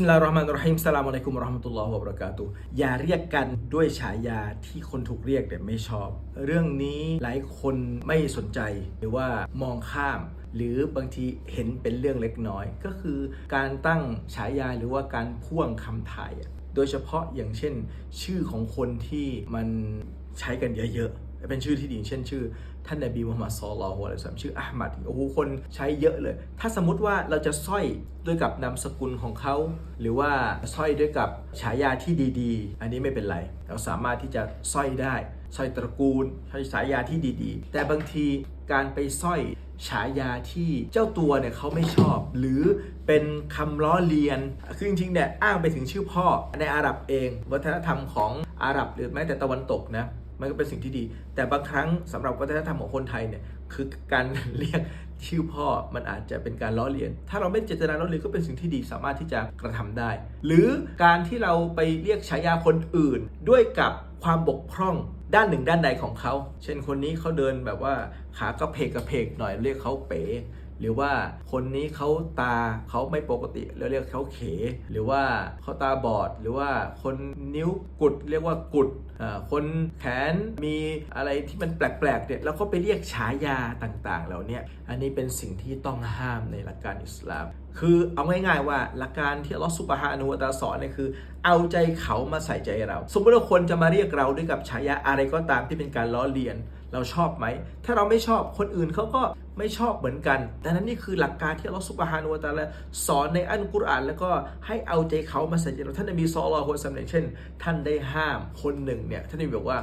มิลลาฮิรเราะห์มานรเราะฮีมสลามอะลัยกุมราะห์มะตุลลอฮ์วะบะราะกาตุอย่าเรียกกันด้วยฉายาที่คนถูกเรียกแต่ไม่ชอบ เรื่องนี้หลายคนไม่สนใจหรือว่ามองข้าม หรือบางทีเห็นเป็นเรื่องเล็กน้อย ก็คือการตั้งฉายาหรือว่าการพ่วงคำถ่ายโดยเฉพาะอย่างเช่น ชื่อของคนที่มันใช้กันเยอะๆ เป็นชื่อที่ดีเช่นชื่อ ท่านนบีมุฮัมมัดศ็อลลัลลอฮุอะลัยฮิวะซัลลัมชื่ออะห์มัดโอ้โหคนใช้เยอะเลย ถ้าสมมติว่าเราจะสร้อยด้วยกับนามสกุลของเขา หรือว่าสร้อยด้วยกับฉายาที่ดีๆ อันนี้ไม่เป็นไร เราสามารถที่จะสร้อยได้สร้อยตระกูลสร้อยฉายาที่ดีๆ แต่บางทีการไปสร้อยฉายาที่เจ้าตัวเนี่ยเขาไม่ชอบ หรือเป็นคำล้อเลียน คือจริงๆเนี่ยอ้างไปถึงชื่อพ่อในอาหรับเอง วัฒนธรรมของอาหรับหรือแม้แต่ตะวันตกนะ มันก็เป็นสิ่งที่ดี แต่บางครั้งสำหรับวัฒนธรรมของคนไทยเนี่ยคือการเรียกชื่อพ่อมันอาจจะเป็นการล้อเลียน ถ้าเราไม่เจตนาล้อเลียนก็เป็นสิ่งที่ดีสามารถที่จะกระทำได้ หรือการที่เราไปเรียกฉายาคนอื่น ด้วยกับความบกพร่องด้านหนึ่งด้านใดของเขา เช่นคนนี้เขาเดินแบบว่าขากระเพกกระเพกหน่อยเรียกเขาเป๋ หรือว่าคนนี้เขาตาเขาไม่ปกติแล้วเรียกเขาเข หรือว่าเขาตาบอด หรือว่าคนนิ้วกุดเรียกว่ากุดคนแขนมีอะไรที่มันแปลกๆเนี่ยแล้วก็ไปเรียกฉายาต่างๆเหล่าเนี้ยอันนี้เป็นสิ่งที่ต้องห้ามในหลักการอิสลามคือเอาง่ายๆว่าหลักการที่ลอฮฺซุบฮานะฮูวตาสอนเนี่ยคือ เอาใจเขามาใส่ใจเรา สมมติว่าคนจะมาเรียกเราด้วยกับฉายาอะไรก็ตามที่เป็นการล้อเลียน เราชอบไหม ถ้าเราไม่ชอบคนอื่นเขาก็ไม่ชอบเหมือนกันดังนั้นนี่คือหลักการที่ลอฮฺซุบฮานะฮูวตาลสอนในอัลกุรอาน แล้วก็ให้เอาใจเขามาใส่ใจเราท่านนบีซอลอฮุอะลัยฮิวะซัมอย่างเช่น ท่านได้ห้ามคนหนึ่งเนี่ยท่านนบีบอกว่า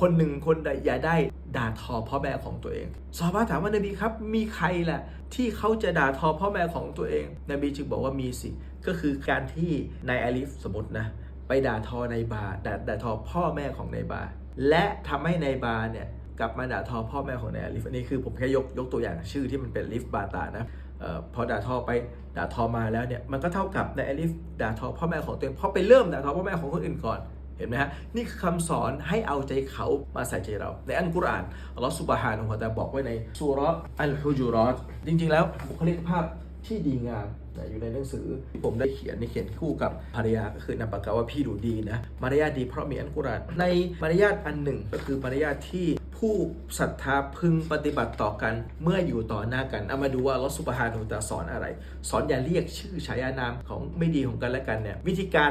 คนหนึ่งคนใดอย่าได้ ด่าทอพ่อแม่ของตัวเองซอฮาบะห์ถามว่านบีครับมีใครล่ะที่เขาจะด่าทอพ่อแม่ของตัวเอง นบีจึงบอกว่ามีสิ ก็คือการที่นายอาลิฟสมมตินะไปด่าทอนายบาด่าด่าทอพ่อแม่ของนายบา และทำให้นายบาเนี่ยกลับมาด่าทอพ่อแม่ของนายอาลิฟอันนี้คือผมแค่ยกยกตัวอย่างชื่อที่มันเป็นลิฟบาตานะออพอด่าทอไปด่าทอมาแล้วเนี่ยมันก็เท่ากับนายอลิฟด่าทอพ่อแม่ของตัวเองเพราะไปเริ่มด่าทอพ่อแม่ของคนอื่นก่อน เห็นไหมฮะ นี่คือคำสอนให้เอาใจเขามาใส่ใจเรา ในอันกุรอานอัลลอฮฺสุบฮานะฮูวะตะบอกไว้ในสุรอัลฮุจุรอตจริง ๆ แล้วบุคลิกภาพที่ดีงามอยู่ในหนังสือที่ผมได้เขียนในเขียนคู่กับภรรยาก็คือนามปากกาว่าพี่ดูดีนะมารยาทดีเพราะมีอันกุรอานในมารยาทอันหนึ่งก็คือมารยาทที่ผู้ศรัทธาพึงปฏิบัติต่อกันเมื่ออยู่ต่อหน้ากันเอามาดูว่าลอสุบฮานะฮูวะตะอาลาสอนอะไร สอนอย่าเรียกชื่อฉายานามของไม่ดีของกันและกันเนี่ยวิธีการ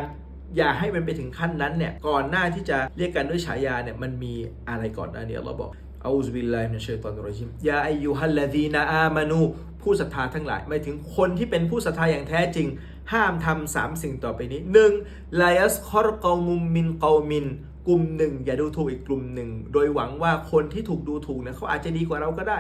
อย่าให้มันไปถึงขั้นนั้นเนี่ยก่อนหน้าที่จะเรียกกันด้วยฉายาเนี่ยมันมีอะไรก่อนหน้านี้เราบอกอูซบิลลาฮิมินชัยฏอนรรจิมยาอายุฮัลลดีนาอามานูผู้ศรัทธาทั้งหลายหมายถึงคนที่เป็นผู้ศรัทธาอย่างแท้จริง ห้ามทำสามสิ่งต่อไปนี้หนึ่งลายัสคอรกอมุมมินกอมิน กลุ่มหนึ่งอย่าดูถูกอีกกลุ่มหนึ่ง โดยหวังว่าคนที่ถูกดูถูกเนี่ยเขาอาจจะดีกว่าเราก็ได้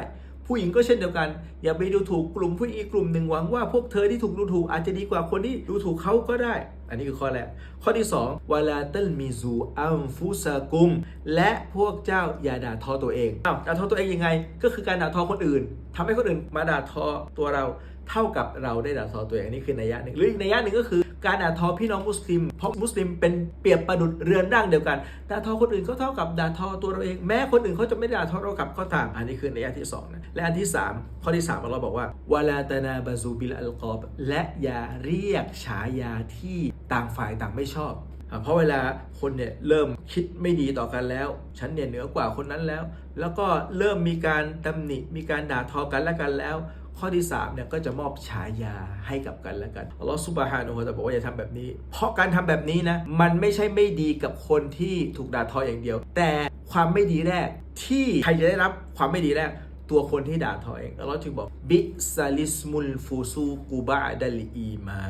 ผู้หญิงก็เช่นเดียวกัน อย่าไปดูถูกกลุ่มผู้หญิงอีกกลุ่มหนึ่งหวังว่าพวกเธอที่ถูกดูถูกอาจจะดีกว่าคนที่ดูถูกเขาก็ได้ อันนี้คือข้อแรก ข้อที่2วาลาตัลมิซูอัมฟุสกุม และพวกเจ้าอย่าด่าทอตัวเองอ้าวด่าทอตัวเองยังไง ก็คือการด่าทอคนอื่นทำให้คนอื่นมาด่าทอตัวเรา เท่ากับเราได้ด่าทอตัวเองอันนี้คือนัยยะหนึ่งหรืออีกนัยยะหนึ่งก็คือการด่าทอพี่น้องมุสลิม เพราะมุสลิมเป็นเปรียบประดุจเรือนร่างเดียวกันด่าทอคนอื่นก็เท่ากับด่าทอตัวเราเอง แม้คนอื่นเขาจะไม่ด่าทอเรากลับก็ตามอันนี้คือนัยยะที่สองนะและอันที่สามข้อที่สามเราบอกว่าวาลาตนาบาซูบิลอัลกอบและอย่าเรียกฉายาที่ต่างฝ่ายต่างไม่ชอบ เพราะเวลาคนเนี่ยเริ่มคิดไม่ดีต่อกันแล้ว ฉันเนี่ยเหนือกว่าคนนั้นแล้ว แล้วก็เริ่มมีการตำหนิมีการด่าทอกันและกันแล้ว ข้อที่3เนี่ยก็จะมอบฉายาให้กับกันและกันอัลลอฮฺสุบฮานุฮูวะตะบอกว่าอย่าทำแบบนี้ เพราะการทำแบบนี้นะมันไม่ใช่ไม่ดีกับคนที่ถูกด่าทออย่างเดียว แต่ความไม่ดีแรกที่ใครจะได้รับความไม่ดีแรก ตัวคนที่ด่าทอเองอัลลอฮ์จึงบอกบิซาลิสมุลฟูซูกูบะดัลอีมา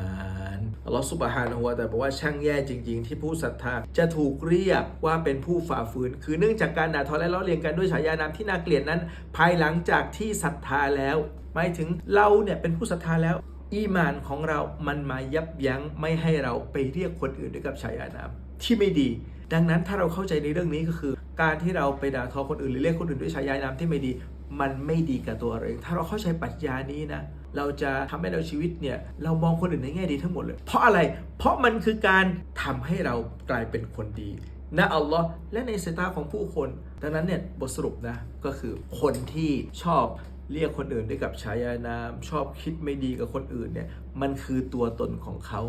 นอัลลอฮ์ซุบฮานะฮูวะตะอาลาบอกว่าช่างแย่จริง ๆ ที่ผู้ศรัทธาจะถูกเรียกว่าเป็นผู้ฝ่าฝืน คือเนื่องจากการด่าทอและล้อเลียนกันด้วยฉายานามที่น่าเกลียดนั้น ภายหลังจากที่ศรัทธาแล้วหมายถึงเราเนี่ยเป็นผู้ศรัทธาแล้วอีมานของเรามันมายับยั้งไม่ให้เราไปเรียกคนอื่นด้วยกับฉายานามที่ไม่ดี ดังนั้นถ้าเราเข้าใจในเรื่องนี้ก็คือ การที่เราไปด่าทอคนอื่นหรือเรียกคนอื่นด้วยฉายานามที่ไม่ดี มันไม่ดีกับตัวเราเอง ถ้าเราเข้าใจปรัชญานี้นะ เราจะทำให้เราชีวิตเนี่ย เรามองคนอื่นในแง่ดีทั้งหมดเลย เพราะอะไร เพราะมันคือการทำให้เรากลายเป็นคนดีนะอัลลอฮ์และในสายตาของผู้คน ดังนั้นเนี่ยบทสรุปนะก็คือคนที่ชอบเรียกคนอื่นด้วยกับฉายานาม ชอบคิดไม่ดีกับคนอื่นเนี่ยมันคือตัวตนของเขา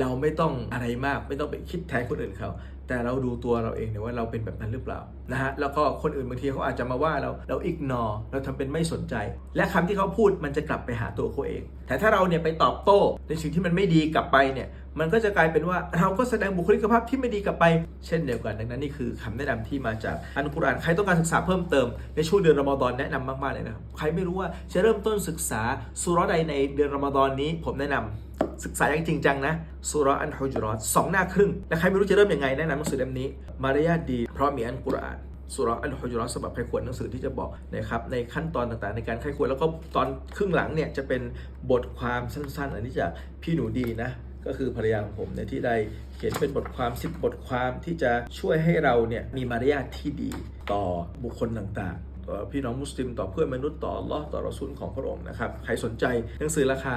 เราไม่ต้องอะไรมากไม่ต้องไปคิดแทนคนอื่นเขา แต่เราดูตัวเราเองเนี่ยว่าเราเป็นแบบนั้นหรือเปล่านะฮะแล้วก็คนอื่นบางทีเขาอาจจะมาว่าเราเราอิกนอเราทำเป็นไม่สนใจ และคำที่เขาพูดมันจะกลับไปหาตัวเขาเอง แต่ถ้าเราเนี่ยไปตอบโต้ในสิ่งที่มันไม่ดีกลับไปเนี่ยมันก็จะกลายเป็นว่าเราก็แสดงบุคลิกภาพที่ไม่ดีกลับไป เช่นเดียวกันดังนั้นนี่คือคำแนะนำที่มาจากอันกุรอานใครต้องการศึกษาเพิ่มเติมในช่วงเดือนรอมฎอนแนะนำมากๆเลยนะครับใครไม่รู้ว่าจะเริ่มต้นศึกษาสุราใดในเดือนรอมฎอนนี้ผมแนะนำ ศึกษาอย่างจริงจังนะสุรอันฮุจรอตสองหน้าครึ่งและใครไม่รู้จะเริ่มยังไงแนะนำหนังสือเล่มนี้ มารยาทดี เพราะมีอันกุรอานสุรอันฮุจรอตสำหรับใครควรหนังสือที่จะบอกนะครับในขั้นตอนต่างๆ ในการใครควรแล้วก็ตอนครึ่งหลังเนี่ยจะเป็นบทความสั้น ๆ อันนี้จากพี่หนูดีนะก็คือภรรยาของผมเนี่ยที่ได้เขียนเป็นบทความ10บทความที่จะช่วยให้เราเนี่ยมีมารยาทที่ดีต่อบุคคลต่างๆ พี่น้องมุสลิมต่อเพื่อนมนุษย์ต่อลอต่อรอซูลของพระองค์นะครับ ใครสนใจหนังสือราคา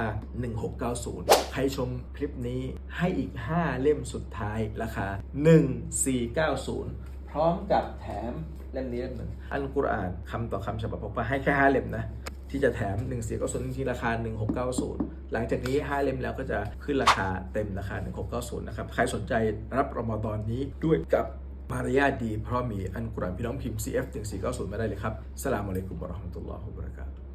1690 ใครชมคลิปนี้ให้อีก 5 เล่มสุดท้ายราคา 1490 พร้อมกับแถมเล่มนี้เล่มหนึ่งอันกุรอานคำต่อคำฉบับผมให้แค่ 5 เล่มนะที่จะแถม1 4 9 0ที่ราคา 1690 หลังจากนี้ 5 เล่มแล้วก็จะขึ้นราคาเต็มราคา 1690 นะครับ ใครสนใจรับรอมฎอนนี้ด้วยกับ มารยาทดีเพราะมีอันกุรานพี่น้องพิมพ์ CF 1490มาได้เลยครับสลามอะลัยกุมบะราะห์มะตุลลอฮุบะเราะกาตุ